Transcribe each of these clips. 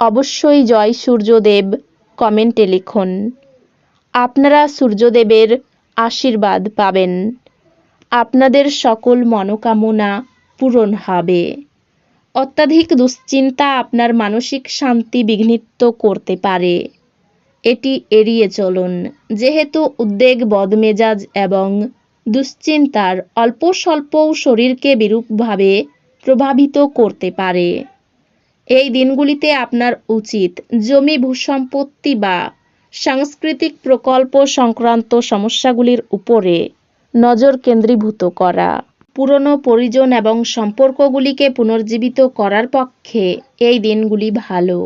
অবশ্যই জয় সূর্যদেব, কমেন্টে লিখুন। আপনারা সূর্যদেবের আশীর্বাদ পাবেন। আপনাদের সকল মনোকামনা পূরণ হবে। অত্যাধিক দুশ্চিন্তা আপনার মানসিক শান্তি বিঘ্নিত করতে পারে। এটি এড়িয়ে চলুন। যেহেতু উদ্বেগ, বদমেজাজ এবং দুশ্চিন্তার অল্প স্বল্পও শরীরকে বিরূপভাবে প্রভাবিত করতে পারে। এই দিনগুলিতে আপনার উচিত জমি ভূসম্পত্তি বা সাংস্কৃতিক প্রকল্প সংক্রান্ত সমস্যাগুলির উপরে নজর কেন্দ্রীভূত করা। পুরনো পরিজন এবং সম্পর্কগুলিকে পুনর্জীবিত করার পক্ষে এই দিনগুলি ভালো।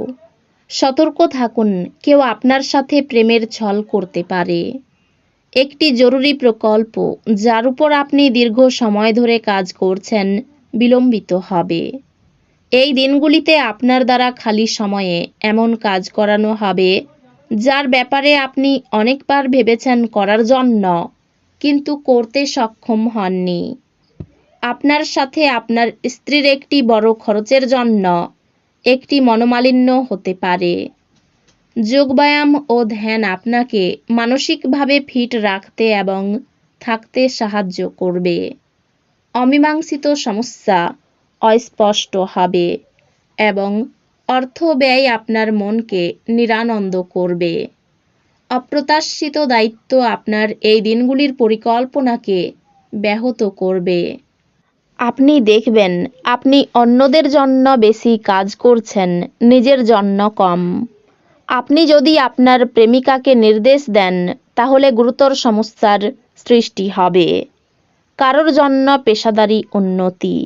সতর্ক থাকুন, কেউ আপনার সাথে প্রেমের ছল করতে পারে। একটি জরুরি প্রকল্প, যার উপর আপনি দীর্ঘ সময় ধরে কাজ করছেন, বিলম্বিত হবে। এই দিনগুলিতে আপনার দ্বারা খালি সময়ে এমন কাজ করানো হবে, যার ব্যাপারে আপনি অনেকবার ভেবেছেন করার জন্য, কিন্তু করতে সক্ষম হননি। আপনার সাথে আপনার স্ত্রীর একটি বড় খরচের জন্য একটি মনোমালিন্য হতে পারে। যোগব্যায়াম ও ধ্যান আপনাকে মানসিকভাবে ফিট রাখতে এবং থাকতে সাহায্য করবে। অমীমাংসিত সমস্যা অস্পষ্ট হবে এবং অর্থ ব্যয় আপনার মনকে নিরানন্দ করবে। অপ্রত্যাশিত দায়িত্ব আপনার এই দিনগুলির পরিকল্পনাকে ব্যাহত করবে। আপনি দেখবেন, আপনি অন্যদের জন্য বেশি কাজ করছেন, নিজের জন্য কম। আপনি যদি আপনার প্রেমিকাকে নির্দেশ দেন, তাহলে গুরুতর সমস্যার সৃষ্টি হবে। কারোর জন্য পেশাদারি উন্নতি।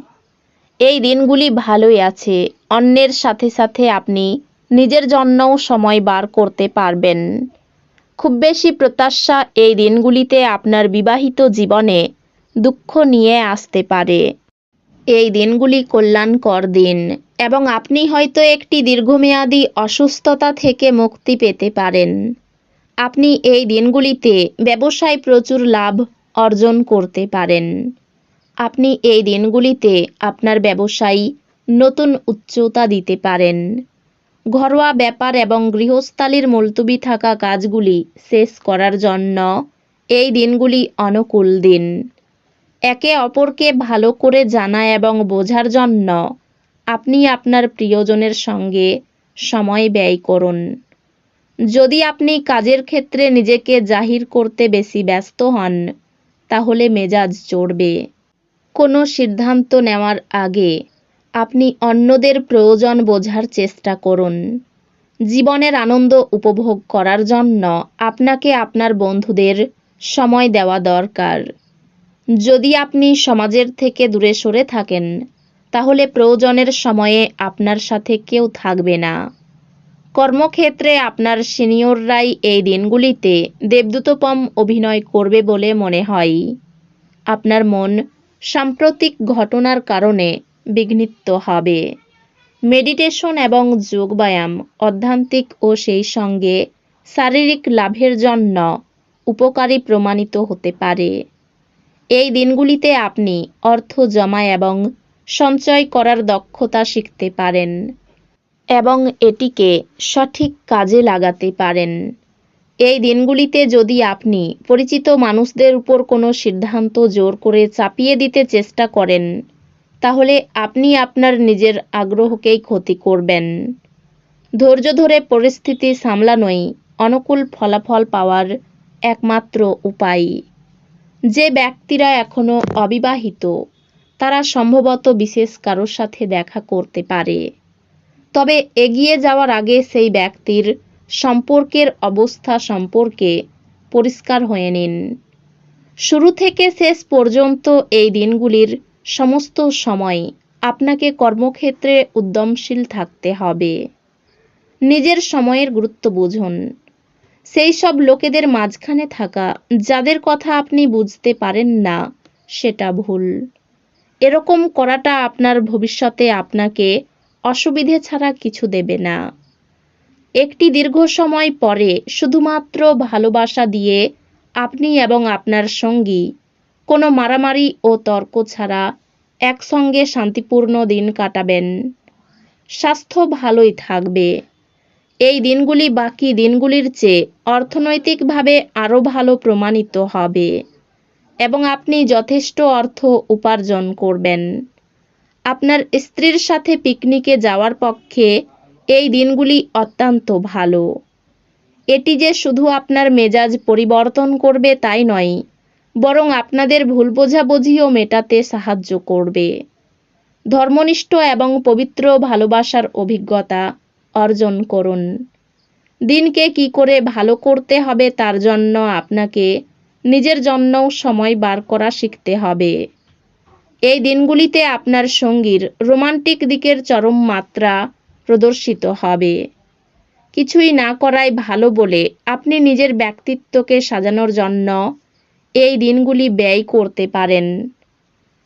এই দিনগুলি ভালোই আছে। অন্যের সাথে সাথে আপনি নিজের জন্যও সময় বার করতে পারবেন। খুব বেশি প্রত্যাশা এই দিনগুলিতে আপনার বিবাহিত জীবনে দুঃখ নিয়ে আসতে পারে। এই দিনগুলি কল্যাণকর দিন এবং আপনি হয়তো একটি দীর্ঘমেয়াদী অসুস্থতা থেকে মুক্তি পেতে পারেন। আপনি এই দিনগুলিতে ব্যবসায় প্রচুর লাভ অর্জন করতে পারেন। আপনি এই দিনগুলিতে আপনার ব্যবসায়ী নতুন উচ্চতা দিতে পারেন। ঘরোয়া ব্যাপার এবং গৃহস্থালির মুলতুবি থাকা কাজগুলি শেষ করার জন্য এই দিনগুলি অনুকূল দিন। একে অপরকে ভালো করে জানা এবং বোঝার জন্য আপনি আপনার প্রিয়জনের সঙ্গে সময় ব্যয় করুন। যদি আপনি কাজের ক্ষেত্রে নিজেকে জাহির করতে বেশি ব্যস্ত হন, তাহলে মেজাজ চড়বে। কোনো সিদ্ধান্ত নেওয়ার আগে আপনি অন্যদের প্রয়োজন বোঝার চেষ্টা করুন। জীবনের আনন্দ উপভোগ করার জন্য আপনাকে আপনার বন্ধুদের সময় দেওয়া দরকার। যদি আপনি সমাজের থেকে দূরে সরে থাকেন, তাহলে প্রয়োজনের সময়ে আপনার সাথে কেউ থাকবে না। কর্মক্ষেত্রে আপনার সিনিয়ররাই এই দিনগুলিতে দেবদূতপম অভিনয় করবে বলে মনে হয়। আপনার মন সাম্প্রতিক ঘটনার কারণে বিঘ্নিত হবে। মেডিটেশন এবং যোগব্যায়াম অধ্যান্তিক ও সেই সঙ্গে শারীরিক লাভের জন্য উপকারী প্রমাণিত হতে পারে। এই দিনগুলিতে আপনি অর্থ জমা এবং সঞ্চয় করার দক্ষতা শিখতে পারেন এবং এটিকে সঠিক কাজে লাগাতে পারেন। এই দিনগুলিতে যদি আপনি পরিচিত মানুষদের উপর কোনো সিদ্ধান্ত জোর করে চাপিয়ে দিতে চেষ্টা করেন, তাহলে আপনি আপনার নিজের আগ্রহকেই ক্ষতি করবেন। ধৈর্য ধরে পরিস্থিতি সামলানোই অনুকূল ফলাফল পাওয়ার একমাত্র উপায়। যে ব্যক্তিরা এখনও অবিবাহিত, তারা সম্ভবত বিশেষ কারোর সাথে দেখা করতে পারে। তবে এগিয়ে যাওয়ার আগে সেই ব্যক্তির সম্পর্কের অবস্থা সম্পর্কে পরিষ্কার হয়ে নিন। শুরু থেকে শেষ পর্যন্ত এই দিনগুলির সমস্ত সময় আপনাকে কর্মক্ষেত্রে উদ্যমশীল থাকতে হবে। নিজের সময়ের গুরুত্ব বুঝুন। সেই সব লোকেদের মাঝখানে থাকা, যাদের কথা আপনি বুঝতে পারেন না, সেটা ভুল। এরকম করাটা আপনার ভবিষ্যতে আপনাকে অসুবিধে ছাড়া কিছু দেবে না। একটি দীর্ঘ সময় পরে শুধুমাত্র ভালোবাসা দিয়ে আপনি এবং আপনার সঙ্গী কোনো মারামারি ও তর্ক ছাড়া একসঙ্গে শান্তিপূর্ণ দিন কাটাবেন। স্বাস্থ্য ভালোই থাকবে। এই দিনগুলি বাকি দিনগুলির চেয়ে অর্থনৈতিকভাবে আরও ভালো প্রমাণিত হবে এবং আপনি যথেষ্ট অর্থ উপার্জন করবেন। আপনার স্ত্রীর সাথে পিকনিকে যাওয়ার পক্ষে এই দিনগুলি অত্যন্ত ভালো। এটি যে শুধু আপনার মেজাজ পরিবর্তন করবে তাই নয়, বরং আপনাদের ভুল বোঝাবুঝিও মেটাতে সাহায্য করবে। ধর্মনিষ্ঠ এবং পবিত্র ভালোবাসার অভিজ্ঞতা অর্জন করুন। দিনকে কি করে ভালো করতে হবে তার জন্য আপনাকে নিজের জন্যও সময় বার করা শিখতে হবে। এই দিনগুলিতে আপনার সঙ্গীর রোমান্টিক দিকের চরম মাত্রা প্রদর্শিত হবে। কিছুই না করাই ভালো বলে আপনি নিজের ব্যক্তিত্বকে সাজানোর জন্য এই দিনগুলি ব্যয় করতে পারেন।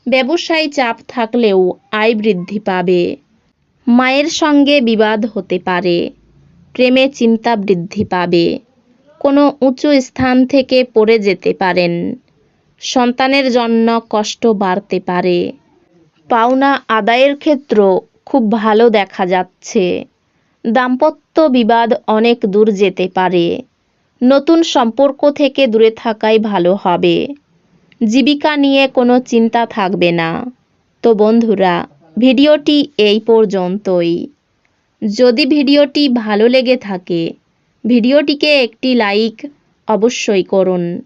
ব্যবসায় চাপ থাকলেও আয় বৃদ্ধি পাবে। মায়ের সঙ্গে বিবাদ হতে পারে। প্রেমে চিন্তা বৃদ্ধি পাবে। কোনো উঁচু স্থান থেকে পড়ে যেতে পারেন। সন্তানের জন্য কষ্ট বাড়তে পারে। পাওনা আদায়ের ক্ষেত্র খুব ভালো দেখা যাচ্ছে। দাম্পত্য বিবাদ অনেক দূর যেতে পারে। নতুন সম্পর্ক থেকে দূরে থাকাই ভালো হবে। জীবিকা নিয়ে কোনো চিন্তা থাকবে না। তো বন্ধুরা, ভিডিওটি এই পর্যন্তই। যদি ভিডিওটি ভালো লেগে থাকে, ভিডিওটিকে একটি লাইক অবশ্যই করুন।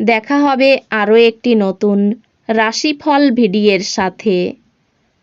দেখা হবে আরও একটি নতুন রাশিফল ভিডিওর সাথে।